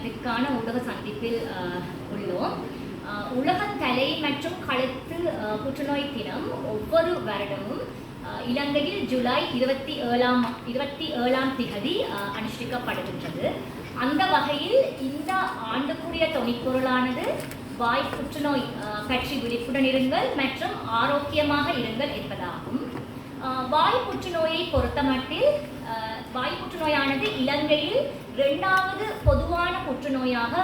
தினத்திற்கான ஊடக சந்திப்பில் உள்ளோம். உலக தலை மற்றும் கழுத்து புற்றுநோய் தினம் ஒவ்வொரு வருடமும் இலங்கையில் ஜூலை இருபத்தி ஏழாம் இருபத்தி ஏழாம் திகதி அனுஷ்டிக்கப்படுகின்றது. அந்த வகையில் இந்த ஆண்டுக்குரிய தொனிப்பொருளானது வாய் புற்றுநோய் பற்றி விழிப்புடன் இருங்கள் மற்றும் ஆரோக்கியமாக இருங்கள் என்பதாகும். வாய் புற்றுநோயை பொறுத்தமட்டில் வாய் புற்றுநோயானது இலங்கையில் இரண்டாவது பொதுவான புற்றுநோயாக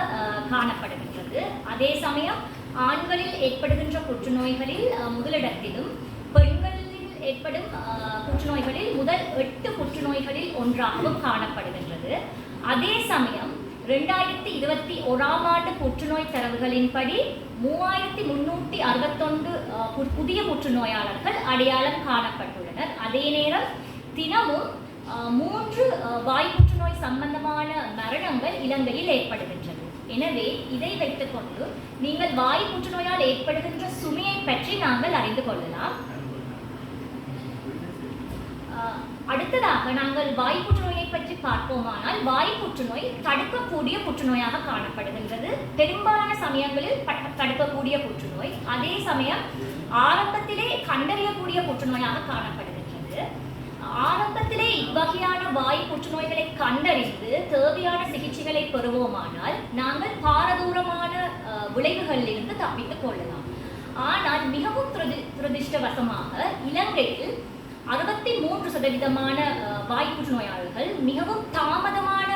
காணப்படுகின்றது. அதே சமயம் ஆண்களில் ஏற்படுகின்ற புற்றுநோய்களில் முதலிடத்திலும் பெண்களில் ஏற்படும் புற்றுநோய்களில் முதல் எட்டு புற்றுநோய்களில் ஒன்றாகவும் காணப்படுகின்றது. அதே சமயம் ரெண்டாயிரத்தி இருபத்தி ஓராம் ஆண்டு புற்றுநோய் தரவுகளின்படி மூவாயிரத்தி முன்னூற்றி அறுபத்தொன்று பு- புதிய புற்றுநோயாளர்கள் அடையாளம் காணப்பட்டுள்ளனர். அதே நேரம் தினமும் மூன்று அஹ், வாய் புற்றுநோய் சம்பந்தமான மரணங்கள் இலங்கையில் ஏற்படுகின்றது. எனவே இதை வைத்துக்கொண்டு நீங்கள் வாய் புற்றுநோயால் ஏற்படுகின்ற சுமையை பற்றி நாங்கள் அறிந்து கொள்ளலாம். அடுத்ததாக நாங்கள் வாய் புற்றுநோயை பற்றி பார்ப்போமானால் வாய் புற்றுநோய் தடுக்கக்கூடிய புற்றுநோயாக காணப்படுகின்றது. பெரும்பாலான சமயங்களில் தடுக்கக்கூடிய புற்றுநோய். அதே சமயம் ஆரம்பத்திலே கண்டறியக்கூடிய புற்றுநோயாக காணப்படுகிறது. இவ்வகையான வாய் புற்றுநோய்களை கண்டறிந்து தேவையான சிகிச்சைகளை பெறுவோமானால் நாங்கள் பாரதூரமான விளைவுகளிலிருந்து தப்பித்துக் கொள்ளலாம். ஆனால் மிகவும் துரதி துரதிர்ஷ்டவசமாக இலங்கையில் அறுபத்தி மூன்று சதவீதமான வாய் புற்றுநோயாளர்கள் மிகவும் தாமதமான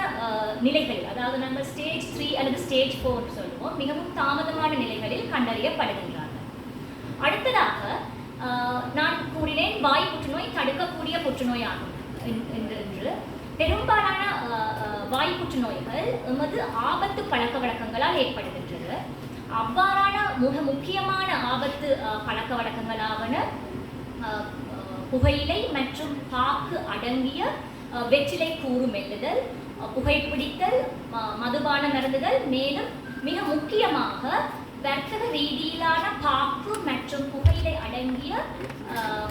நிலைகளில் அதாவது நாங்கள் ஸ்டேஜ் த்ரீ அல்லது ஸ்டேஜ் ஃபோர் சொல்லுவோம் மிகவும் தாமதமான நிலைகளில் கண்டறியப்படுகின்றார்கள். அடுத்ததாக நான் கூறினேன் வாய் புற்றுநோய் தடுக்கக்கூடிய புற்றுநோயாகும். என்று பெரும்பாலான வாய்ப்புற்று நோய்கள் எமது ஆபத்து பழக்க வழக்கங்களால் ஏற்படுகின்றது. அவ்வாறான மிக முக்கியமான ஆபத்து பழக்க வழக்கங்களாவன புகையிலை மற்றும் பாக்கு அடங்கிய வெற்றிலை கூறு மெல்லுதல் புகைப்பிடித்தல் மதுபான மருந்துகள் மேலும் மிக முக்கியமாக வர்த்தக ரீதியிலான பாக்கு மற்றும் புகையிலை அடங்கிய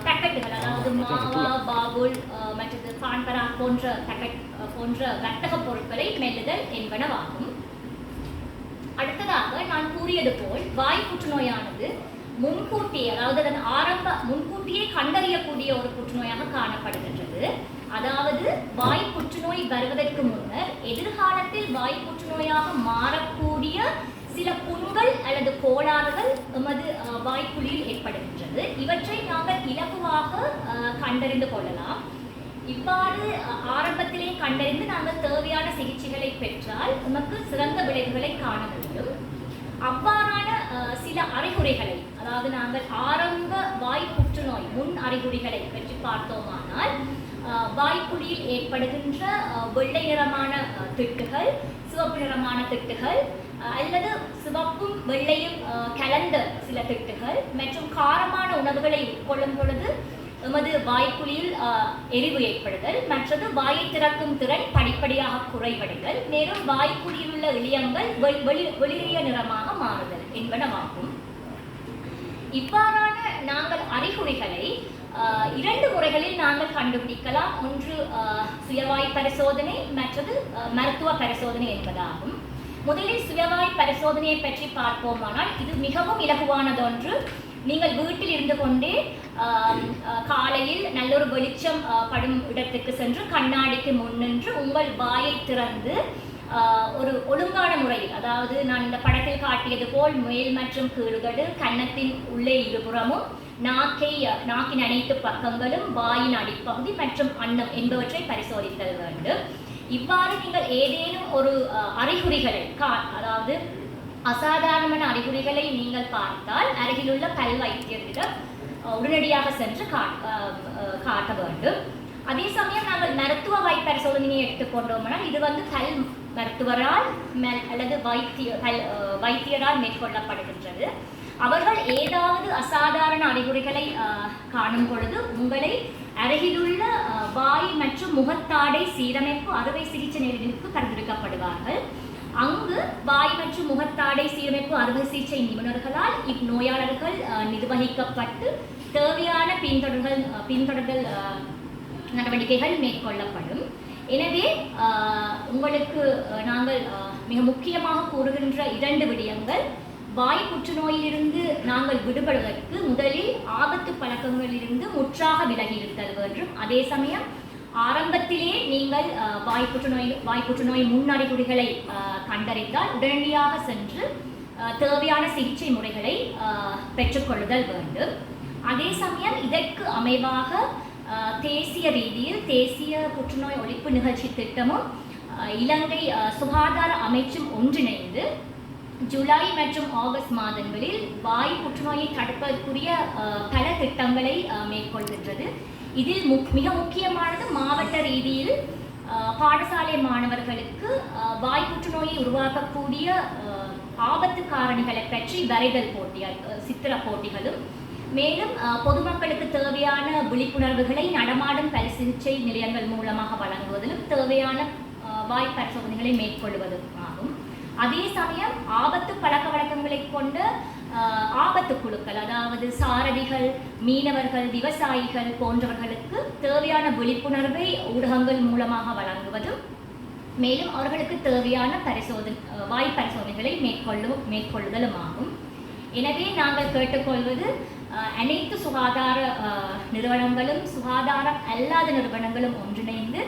பேக்கெட்டுகள் அதாவது மாவா பாபுல் மற்றது பான்பரா போன்ற பேக்கெட் போன்ற வர்த்தக பொருட்களை மெல்லுதல் என்பனவாகும். அடுத்ததாக நான் கூறியது போல் வாய் புற்றுநோயானது முன்கூட்டியே அதாவது அதன் ஆரம்ப முன்கூட்டியே கண்டறியக்கூடிய ஒரு புற்றுநோயாக காணப்படுகின்றது. அதாவது வாய் புற்றுநோய் வருவதற்கு முன்னர் எதிர்காலத்தில் வாய் புற்றுநோயாக மாறக்கூடிய சில புண்கள் அல்லது கோளாறுகள் எமது அஹ், வாய்க்குழியில் ஏற்படுகின்றது. இவற்றை நாங்கள் இலகுவாக அஹ், கண்டறிந்து கொள்ளலாம். இவ்வாறு ஆரம்பத்திலே கண்டறிந்து நாங்கள் தேவையான சிகிச்சைகளை பெற்றால் நமக்கு சிறந்த விளைவுகளை காண முடியும். அவ்வாறான சில அறிகுறிகளை அதாவது நாங்கள் ஆரம்ப வாய் புற்றுநோய் முன் அறிகுறிகளை பற்றி பார்த்தோமானால் வாய்க்குழியில் ஏற்படுகின்ற வெள்ளை நிறமான திட்டுகள் சிவப்பு நிறமான திட்டுகள் அஹ், அல்லது சிவப்பும் வெள்ளையும் கலந்த சில திட்டுகள் மற்றும் காரமான உணவுகளை உட்கொள்ளும் பொழுது எமது வாய்க்குழியில் அஹ், எரிவு ஏற்படுதல் மற்றது வாயை திறக்கும் திறன் படிப்படியாக குறைவடைதல் மேலும் வாய்க்குழியில் உள்ள இளியங்கள் வெளி வெளிரிய நிறமாக மாறுதல் என்பனவாகும். இவ்வாறான நாங்கள் அறிகுறிகளை இரண்டு முறைகளில் நாங்கள் கண்டுபிடிக்கலாம். ஒன்று சுயவாய் பரிசோதனை மற்றது மருத்துவ பரிசோதனை என்பதாகும். முதலில் சுயவாய் பரிசோதனையை பற்றி பார்ப்போமானால் இது மிகவும் இலகுவானதொன்று. நீங்கள் வீட்டில் இருந்து கொண்டே காலையில் நல்ல காலையில் நல்லொரு வெளிச்சம் படும் இடத்துக்கு சென்று கண்ணாடிக்கு முன்னின்று உங்கள் வாயை திறந்து ஒரு ஒழுங்கான முறையில் அதாவது நான் இந்த படத்தில் காட்டியது போல் மேல் மற்றும் கீழ்கடு கன்னத்தின் உள்ளே இருபுறமும் நாக்கை நாக்கின் அனைத்து பக்கங்களும் வாயின் அடிப்பகுதி மற்றும் அன்னம் என்பவற்றை பரிசோதித்தல் வேண்டும். இவ்வாறு நீங்கள் ஏதேனும் ஒரு அஹ், அறிகுறிகளை கா அதாவது அசாதாரணமான அறிகுறிகளை நீங்கள் பார்த்தால் அருகிலுள்ள பல் வைத்தியரிடம் உடனடியாக சென்று காட்ட வேண்டும். அதே சமயம் நாங்கள் மருத்துவ வாய் பரிசோதனையை எடுத்துக்கொண்டோம்னால் இது வந்து கல் மருத்துவரால் மெல் அல்லது வைத்திய பல் அஹ், வைத்தியரால் மேற்கொள்ளப்படுகின்றது. அவர்கள் ஏதாவது அசாதாரண அறிகுறிகளை காணும் பொழுது உங்களை அருகிலுள்ள வாய் மற்றும் முகத்தாடை சீரமைப்பு அறுவை சிகிச்சை நிலையத்திற்கு பரிந்துரைக்கப்படுவார்கள் அங்கு வாய் மற்றும் முகத்தாடை சீரமைப்பு அறுவை சிகிச்சை நிபுணர்களால் இந்நோயாளர்கள் நிர்வகிக்கப்பட்டு தேவையான பின்தொடர்கள் பின்தொடர்கள் பின்தொடர்தல் நடவடிக்கைகள் மேற்கொள்ளப்படும். எனவே உங்களுக்கு நாங்கள் மிக முக்கியமாக கூறுகின்ற இரண்டு விடயங்கள். வாய் புற்றுநோயிலிருந்து நாங்கள் விடுபடுவதற்கு முதலில் ஆபத்து பழக்கங்களிலிருந்து முற்றாக விலகி இருத்தல் வேண்டும் அதே சமயம் ஆரம்பத்திலே நீங்கள் வாய் புற்றுநோய் வாய் புற்றுநோய் முன்னறிகுறிகளை கண்டறிந்தால் உடனடியாக சென்று தேவையான சிகிச்சை முறைகளை பெற்றுக்கொள்ளுதல் வேண்டும். அதே சமயம் இதற்கு அமைவாக தேசிய ரீதியில் தேசிய புற்றுநோய் ஒழிப்பு நிகழ்ச்சி திட்டமும் இலங்கை சுகாதார அமைச்சும் ஒன்றிணைந்து ஜூலை மற்றும் ஆகஸ்ட் மாதங்களில் வாய் புற்றுநோயை தடுப்பதற்குரிய பல திட்டங்களை மேற்கொள்கின்றது. இதில் முக்- மிக முக்கியமானது மாவட்ட ரீதியில் பாடசாலை மாணவர்களுக்கு வாய் புற்றுநோயை உருவாக்கக்கூடிய ஆபத்து காரணிகளை பற்றி வரைதல் போட்டி சித்திர போட்டிகளும். மேலும் பொதுமக்களுக்கு தேவையான விழிப்புணர்வுகளை நடமாடும் பரிசிகிச்சை நிலையங்கள் மூலமாக வழங்குவதிலும் தேவையான வாய் பரிசோதனைகளை மேற்கொள்வதும் ஆகும். அதே சமயம் ஆபத்து பழக்க வழக்கங்களை கொண்ட ஆபத்து குழுக்கள் அதாவது சாரதிகள் மீனவர்கள் விவசாயிகள் போன்றவர்களுக்கு தேவையான விழிப்புணர்வை ஊடகங்கள் மூலமாக வழங்குவதும் மேலும் அவர்களுக்கு தேவையான பரிசோதனை வாய் பரிசோதனைகளை மேற்கொள்ளும் மேற்கொள்ளுதலும் ஆகும் எனவே நாங்கள் கேட்டுக்கொள்வது அனைத்து சுகாதார நிறுவனங்களும் சுகாதாரம் அல்லாத நிறுவனங்களும் ஒன்றிணைந்து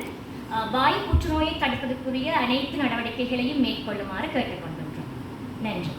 வாய் புற்றுநோயை தடுப்பதற்குரிய அனைத்து நடவடிக்கைகளையும் மேற்கொள்ளுமாறு கேட்டுக்கொள்கின்றோம் நன்றி.